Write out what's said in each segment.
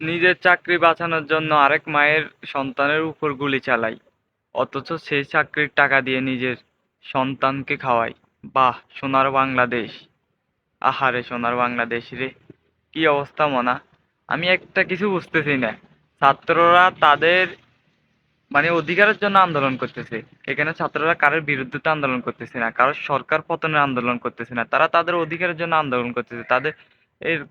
নিজের চাকরি বাঁচানোর জন্য আরেক মায়ের সন্তানের উপর গুলি চালাই। অথচ সেই চাকরির টাকা দিয়ে নিজের সন্তানকে খাওয়াই বাহ, সোনার বাংলাদেশ। আহারে, সোনার বাংলাদেশ রে। কি অবস্থা, মনা? আমি একটা কিছু বুঝতেছি না। ছাত্ররা তাদের মানে অধিকারের জন্য আন্দোলন করতেছে। এখানে ছাত্ররা কারোর বিরুদ্ধে আন্দোলন করতেছে না, কারোর সরকার পতনের আন্দোলন করতেছে না। তারা তাদের অধিকারের জন্য আন্দোলন করতেছে। তাদের এর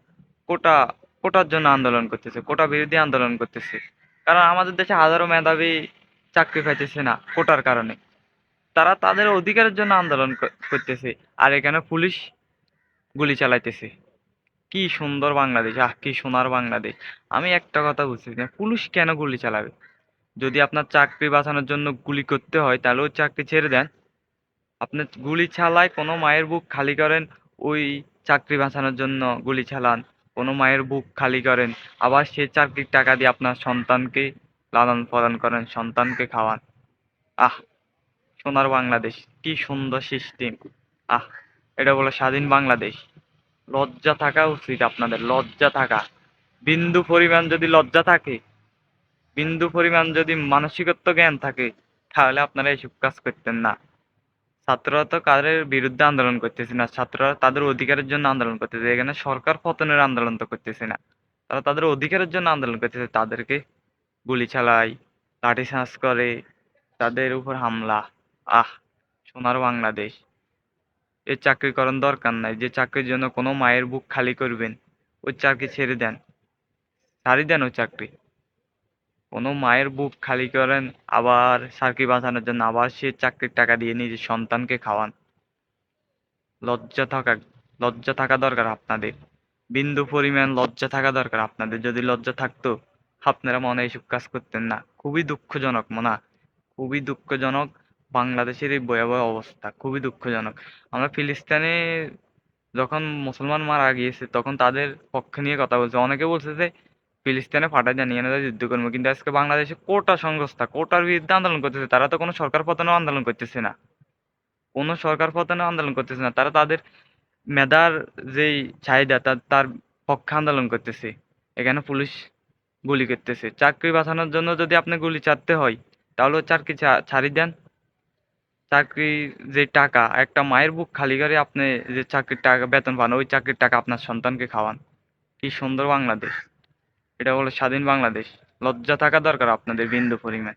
কোটা কোটার জন্য আন্দোলন করতেছে, কোটা বিরোধী আন্দোলন করতেছে। কারণ আমাদের দেশে হাজারো মেধাবী চাকরি পাইতেছে না কোটার কারণে। তারা তাদের অধিকারের জন্য আন্দোলন করতেছে আর এখানে পুলিশ গুলি চালাইতেছে। কি সুন্দর বাংলাদেশ, আহ, কি সোনার বাংলাদেশ। আমি একটা কথা বুঝতেছি না, পুলিশ কেন গুলি চালাবে? যদি আপনার চাকরি বাঁচানোর জন্য গুলি করতে হয়, তাহলে ওই চাকরি ছেড়ে দেন। আপনি গুলি চালায় কোনো মায়ের বুক খালি করেন, ওই চাকরি বাঁচানোর জন্য গুলি চালান। কোনো মায়ের বুক খালি করেন, আবার সেই চাকরির টাকা দিয়ে আপনার সন্তানকে লালন পালন করেন, সন্তানকে খাওয়ান। আহ, সোনার বাংলাদেশ, কি সুন্দর সিস্টেম আহ, এটা বলে স্বাধীন বাংলাদেশ। লজ্জা থাকা উচিত আপনাদের, লজ্জা থাকা। বিন্দু পরিমাণ যদি লজ্জা থাকে, বিন্দু পরিমাণ যদি মানসিকত্ব জ্ঞান থাকে, তাহলে আপনারা এইসব কাজ করতেন না। ছাত্ররা তো কাদের বিরুদ্ধে আন্দোলন করতেছে না, ছাত্ররা তাদের অধিকারের জন্য আন্দোলন করতেছে, এখানে সরকার পতনের আন্দোলন তো করতেছে না। তারা তাদের অধিকারের জন্য আন্দোলন করতেছে, তাদেরকে গুলি চালায়, লাঠি লাঠিচার্জ করে, তাদের উপর হামলা। আহ, সোনার বাংলাদেশ। এ চাকরি করার দরকার নাই, যে চাকরির জন্য কোনো মায়ের বুক খালি করবেন, ওই চাকরি ছেড়ে দেন। ছাড়ি দেন ওই চাকরি। কোনো মায়ের বুক খালি করেন, আবার চাকরি বাঁচানোর জন্য আবার সে চাকরির টাকা দিয়ে নিজের সন্তানকে খাওয়ান। লজ্জা থাকা লজ্জা থাকা দরকার আপনাদের। বিন্দু পরিমাণ লজ্জা থাকা দরকার আপনাদের। যদি লজ্জা থাকতো, আপনারা মনে এইসব কাজ করতেন না। খুবই দুঃখজনক, মনা। খুবই দুঃখজনক বাংলাদেশের এই ভয়াবহ অবস্থা। খুবই দুঃখজনক। আমরা ফিলিস্তিনে যখন মুসলমান মারা গিয়েছে, তখন তাদের পক্ষে নিয়ে কথা বলছে। অনেকে বলছে যে ফিলিস্তিনে ফাটা জানিয়ে না যুদ্ধ করব কিন্তু আজকে বাংলাদেশে কোটা সংস্থা, কোটার বিরুদ্ধে আন্দোলন করতেছে। তারা তো কোনো সরকার পতনেও আন্দোলন করতেছে না। কোনো সরকার পতনেও আন্দোলন করতেছে না। তারা তাদের মেধার যেই চাহিদা তার তার পক্ষে আন্দোলন করতেছে। এখানে পুলিশ গুলি করতেছে। চাকরি বাঁচানোর জন্য যদি আপনি গুলি চালাতে হয়, তাহলে চাকরি ছাড়ি দেন। চাকরি যে টাকা, একটা মায়ের বুক খালি করে আপনি যে চাকরির টাকা, বেতন পান, ওই চাকরির টাকা আপনার সন্তানকে খাওয়ান। কি সুন্দর বাংলাদেশ। এটা হলো স্বাধীন বাংলাদেশ। লজ্জা থাকা দরকার আপনাদের বিন্দু পরিমাণ।